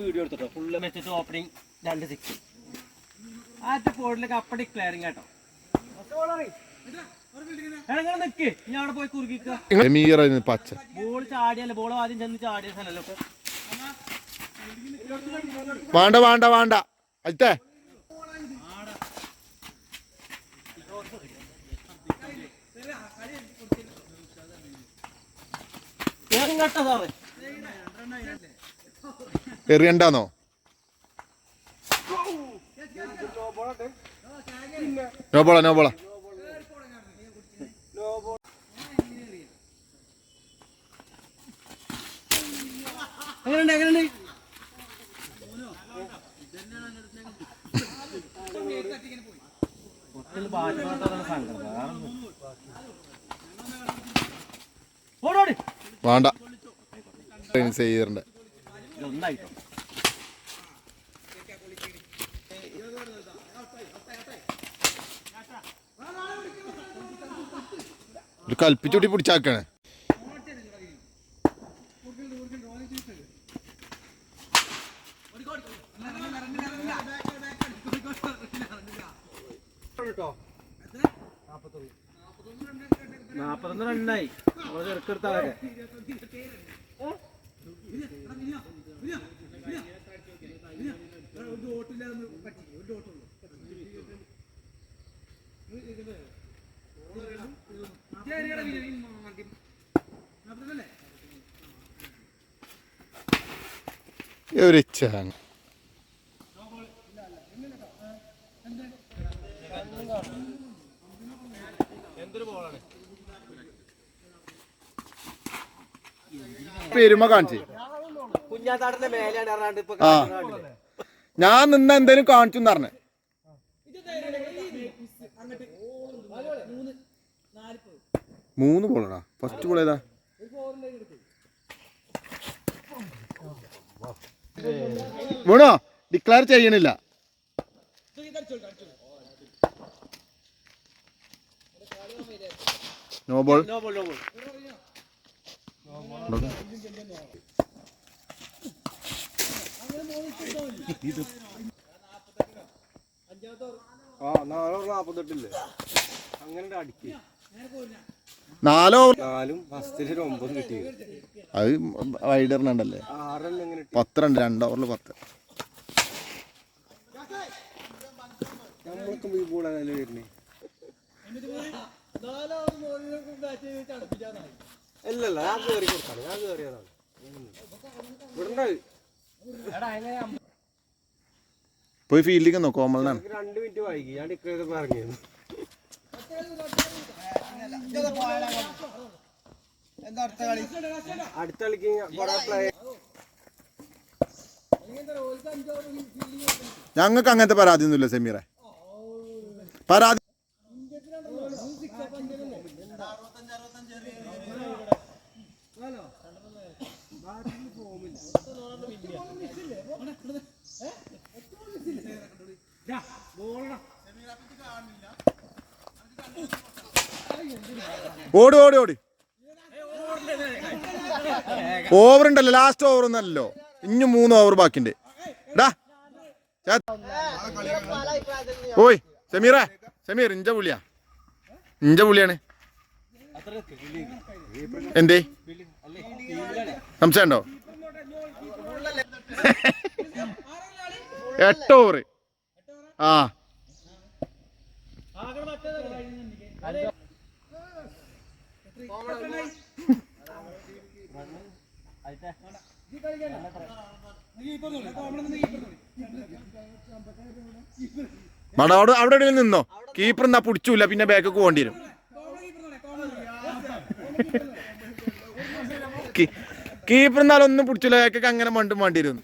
Video എടുത്തിട്ടോ? Full വെച്ചിട്ട് opening രണ്ട് സിക്സ് ആദ്യത്തെ ഫോണിലേക്ക് അപ്പ ഡിക്ലെയറിങ് കേട്ടോ. നിക്ക്. ഞാൻ അവിടെ പോയി പച്ച ബോൾ ചാടിയല്ലേ ബോൾ ആദ്യം ചെന്ന് ചാടിയ സ്ഥലമല്ലോ വേണ്ട വേണ്ട വേണ്ട. അയത്തേ കേട്ടോ സാറേ. എറിയണ്ടാന്നോ? നോബോള നോബോള എങ്ങനെയുണ്ട് എങ്ങനെയുണ്ട്? വേണ്ട. ഒന്നായിട്ടോ ഒരു കൽപ്പിച്ചുട്ടി പിടിച്ചാക്കാണ്. നാപ്പത്തൊന്ന് റണ്ണായി നമ്മൾ ചെറുക്കെടുത്താളൊക്കെ. ഒരു ചാങ് പെരുമ കാണിച്ചേ. ആ. ഞാൻ നിന്ന എന്തേലും കാണിച്ചു പറഞ്ഞു. മൂന്ന് ബോളാ ഫസ്റ്റ് ബോൾ ഏതാ? വേണോ? ഡിക്ലെയർ ചെയ്യണില്ല. No ball no ball no ball ആ നാലോ നാപ്പത്തെട്ടില്ലേ അങ്ങനെ അടിക്ക് നാലോ നാലും ഫസ്റ്റിൽ ഒരു ഒമ്പത് കിട്ടി. അത് വൈഡറിനുണ്ടല്ലേ പത്ത് രണ്ട് രണ്ട് ഓവറിൽ പത്ത്. നമ്മളൊക്കെ ഈ ബോൾ അതല്ലേ വരുന്നേ? അല്ലല്ല ഞാൻ കയറി കൊടുത്താണ് ഞാൻ കയറിയതാണ് ഇവിടെ പോയി ഫീൽഡിങ് നോക്കോ കോമളിനാണ് രണ്ട് മിനിറ്റ് വൈകി. ഞാൻ ഡിക്ലെയർ ഇറങ്ങിയത് അടുത്ത കളിക്ക് ഞങ്ങൾക്ക് അങ്ങനത്തെ പരാതി ഒന്നുമില്ല സെമീറെ. പരാതി ഓടി ഓടി ഓടി. ഓവർ ഉണ്ടല്ലോ ലാസ്റ്റ് ഓവർ ഒന്നല്ലോ ഇനി മൂന്ന് ഓവർ ബാക്കിണ്ട്. ഡാ. ഓയ് സമീറ സമീർ ഇഞ്ച പുള്ളിയാ ഇഞ്ച പുള്ളിയാണ് എന്തേ? സംശയമുണ്ടോ? എട്ട് ഓവർ ആ. മട അവിടെ അവിടെ നിന്നോ? കീപ്പർ എന്നാ പിടിച്ചില്ല പിന്നെ ബാക്കൊക്കെ പോകേണ്ടി വരും. കീപ്പർ എന്നാലും ഒന്നും പിടിച്ചില്ല ബാക്കൊക്കെ അങ്ങനെ മണ്ടും വേണ്ടി വരും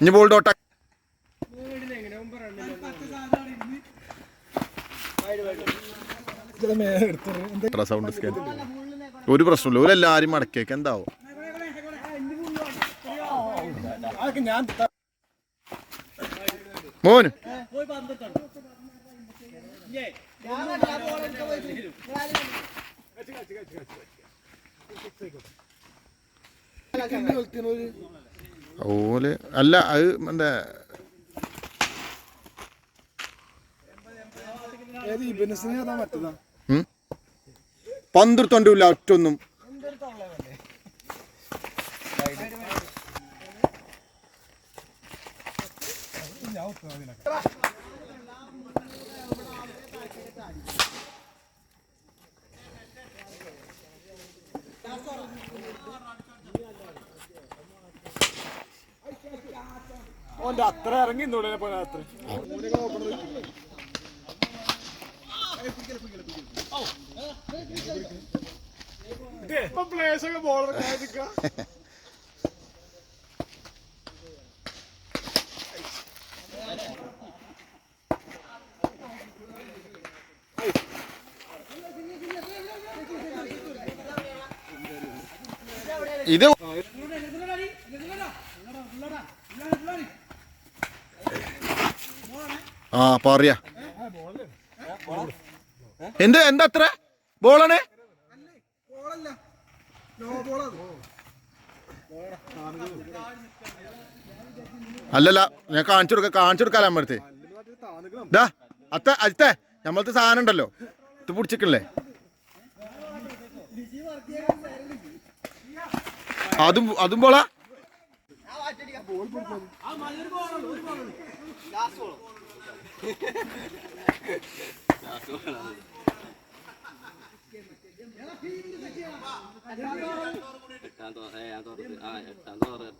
ഇനി ബോൾ ഡോട്ട സൗണ്ട് സ്കാൻ ഒരു പ്രശ്നമില്ല ഓരെല്ലാരും മടക്കിയേക്ക് എന്താവും മോന് ഓൽ അല്ല അത് എന്താ? പന്തിർത്തോണ്ടില്ല ഒറ്റൊന്നും. ഓന്റെ അത്ര ഇറങ്ങി പോലെ അത്ര. പ്ലേസ് ഒക്കെ ബോളർ ഇത് ആ പറയാ എന്ത് എന്താ അത്ര? ബോളാണ്? അല്ലല്ല ഞാൻ കാണിച്ചു കൊടുക്ക കാണിച്ചു കൊടുക്കാലോ അമ്മടുത്ത് ഇതാ അത്ത അജിത്തെ നമ്മളത്തെ സാധനം ഉണ്ടല്ലോ. ഇത് പിടിച്ചിട്ടില്ലേ അതും അതും പോളാ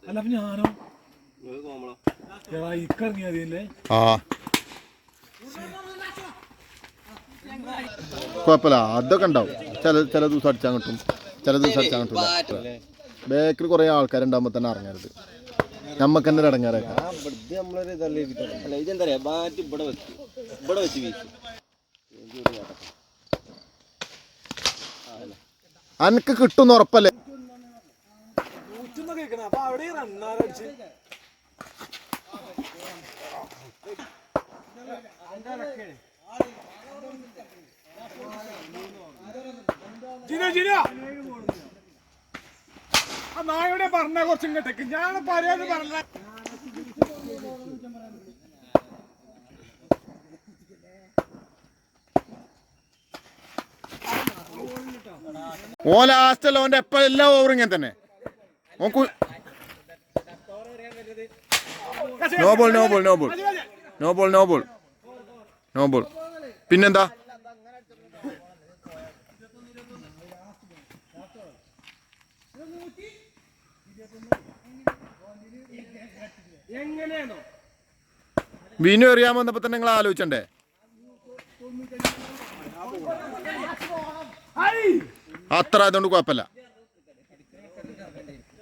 അല്ല അതില്ലേ ആ. കുഴപ്പമില്ല അതൊക്കെ ഉണ്ടാവും. ചില ചില ദിവസം അടിച്ചാൽ കിട്ടും. ചില ദിവസം അടിച്ചാൽ കിട്ടില്ല ബേക്കിൽ കുറേ ആൾക്കാരുണ്ടാകുമ്പോൾ തന്നെ ഇറങ്ങരുത്. നമ്മക്ക് തന്നെ ഇറങ്ങാറേക്കാം ഇവിടുത്തെ നമ്മളൊരു ഇതല്ലേ ഇരിക്കട്ടെ. അല്ല ഇതെന്താ പറയാ? ബാറ്റ് ഇവിടെ വെച്ച് ഇവിടെ വെച്ച് വീശി. അനക്ക് കിട്ടുന്ന ഉറപ്പല്ലേ? ജിനോ ജിനോ! നായുടെ പറഞ്ഞ കുറച്ച് ഇങ്ങോട്ടേക്ക്. ഞാൻ പറയാതെ പറഞ്ഞ ഓ ലാസ്റ്റ് ഓന്റെ എപ്പോൾ എല്ലാ ഓവറും ഇങ്ങനെ തന്നെ. ഓൻ no ball no ball no ball no ball no ball no ball no ball പിന്നെന്താ? എങ്ങനെയാണോ? വിനു എറിയാൻ വന്നപ്പോ തന്നെ നിങ്ങൾ ആലോചിച്ചണ്ടേ? അത്ര ആയതുകൊണ്ട് കുഴപ്പമില്ല.